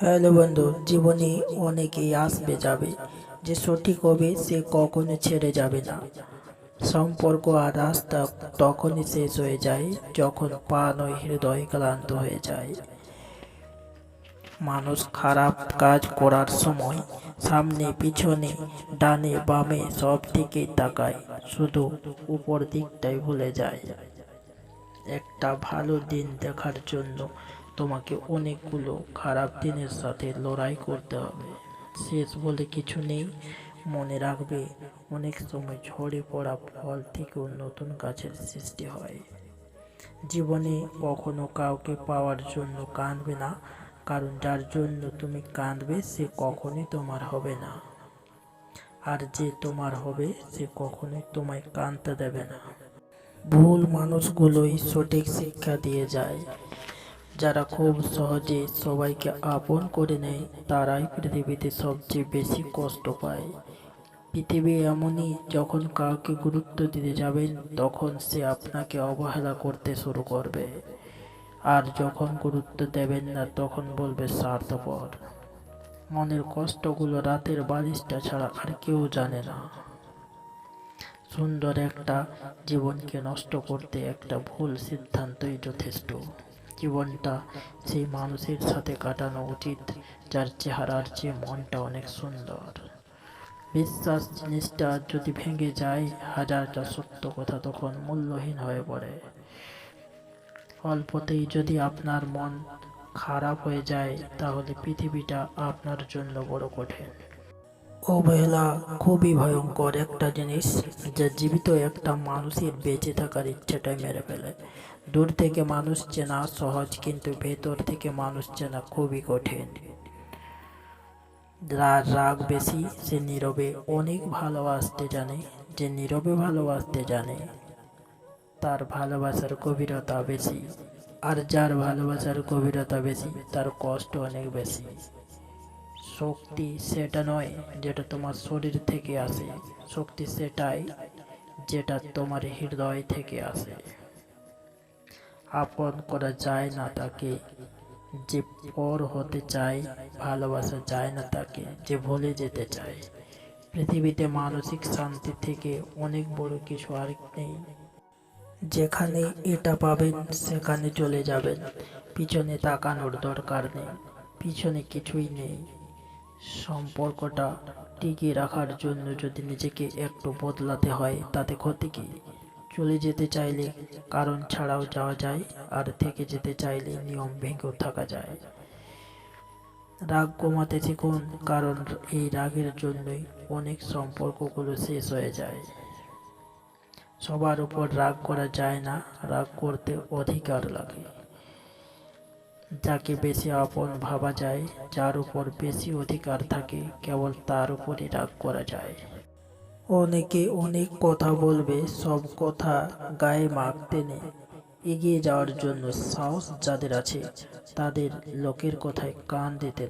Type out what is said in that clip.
Hello বন্ধু, জীবনে অনেকেই আসবে যাবে। যে সঠিক হবে সে কখনো ছেড়ে যাবে না। সম্পর্ক আর রাস্তা তখনই শেষ হয়ে যায় যখন পা নয়, হৃদয় ক্লান্ত হয়ে যায়। মানুষ খারাপ কাজ করার সময় সামনে, পিছনে, ডানে, বামে সব দিকেই তাকায়, শুধু উপর দিকটাই ভুলে যায়। একটা ভালো দিন দেখার জন্য তোমাকে অনেকগুলো খারাপ দিনের সাথে লড়াই করতে হবে। শেষ বলে কিছু নেই, মনে রাখবে, অনেক সময় ঝরে পড়া ফল থেকেও নতুন গাছের সৃষ্টি হয়। জীবনে কখনো কাউকে পাওয়ার জন্য কাঁদবে না, কারণ যার জন্য তুমি কাঁদবে সে কখনোই তোমার হবে না। আর যে তোমার হবে, সে কখনোই তোমায় কাঁদতে দেবে না। ভুল মানুষগুলোই সঠিক শিক্ষা দিয়ে যায়। যারা খুব সহজে সবাইকে আপন করে নেয়, তারাই পৃথিবীতে সবচেয়ে বেশি কষ্ট পায়। পৃথিবী এমনই, যখন কাউকে গুরুত্ব দিতে যাবেন, তখন সে আপনাকে অবহেলা করতে শুরু করবে। আর যখন গুরুত্ব দেবেন না, তখন বলবে স্বার্থপর। মনের কষ্টগুলো রাতের বালিশটা ছাড়া আর কেউ জানে না। সুন্দর একটা জীবনকে নষ্ট করতে একটা ভুল সিদ্ধান্তই যথেষ্ট। জীবনটা সেই মানুষের সাথে কাটানো উচিত, যার চেহারার চেয়ে মনটা অনেক সুন্দর। বিশ্বাস জিনিসটা যদি ভেঙে যায়, হাজারটা সত্য কথা তখন মূল্যহীন হয়ে পড়ে। অল্পতেই যদি আপনার মন খারাপ হয়ে যায়, তাহলে পৃথিবীটা আপনার জন্য বড় কঠিন। অবহেলা খুবই ভয়ঙ্কর একটা জিনিস যা জীবিত একটা মানুষের বেঁচে থাকার ইচ্ছাটাই মেরে ফেলে। দূর থেকে মানুষ চেনা সহজ, কিন্তু ভেতর থেকে মানুষ চেনা খুবই কঠিন। যার রাগ বেশি, সে নীরবে অনেক ভালোবাসতে জানে, যে নীরবে ভালোবাসতে জানে। তার ভালোবাসার গভীরতা বেশি, আর যার ভালোবাসার গভীরতা বেশি, তার কষ্ট অনেক বেশি। শক্তি সেটা নয় যেটা তোমার শরীর থেকে আসে। শক্তি সেটাই যেটা তোমার হৃদয় থেকে আসে। আপন করা যায় না তাকে, যে পর হতে চায়, ভালোবাসা যায় না তাকে, যে ভুলে যেতে চায়। পৃথিবীতে মানসিক শান্তি থেকে অনেক বড় কিছু আর নেই। যেখানে এটা পাবেন, সেখানে চলে যাবেন। পিছনে তাকানোর দরকার নেই। পিছনে কিছুই নেই। সম্পর্কটা টিকিয়ে রাখার জন্য যদি নিজেকে একটু বদলাতে হয়, তাতে ক্ষতি কি? চলে যেতে চাইলে কারণ ছাড়াও যাওয়া যায়, আর থেকে যেতে চাইলে নিয়ম ভেঙেও থাকা যায়। রাগ কমাতে শিখুন, কারণ এই রাগের জন্যই অনেক সম্পর্কগুলো শেষ হয়ে যায়। সবার উপর রাগ করা যায় না, রাগ করতে অধিকার লাগে। যাকে বেশি আপন ভাবা যায়, যার উপর বেশি অধিকার থাকে, কেবল তার উপরই রাগ করা যায়। অনেকে অনেক কথা বলবে, সব কথা গায়ে মাখতে নেই এগিয়ে যাওয়ার জন্য সাহস যাদের আছে, তাদের লোকের কথায় কান দিতে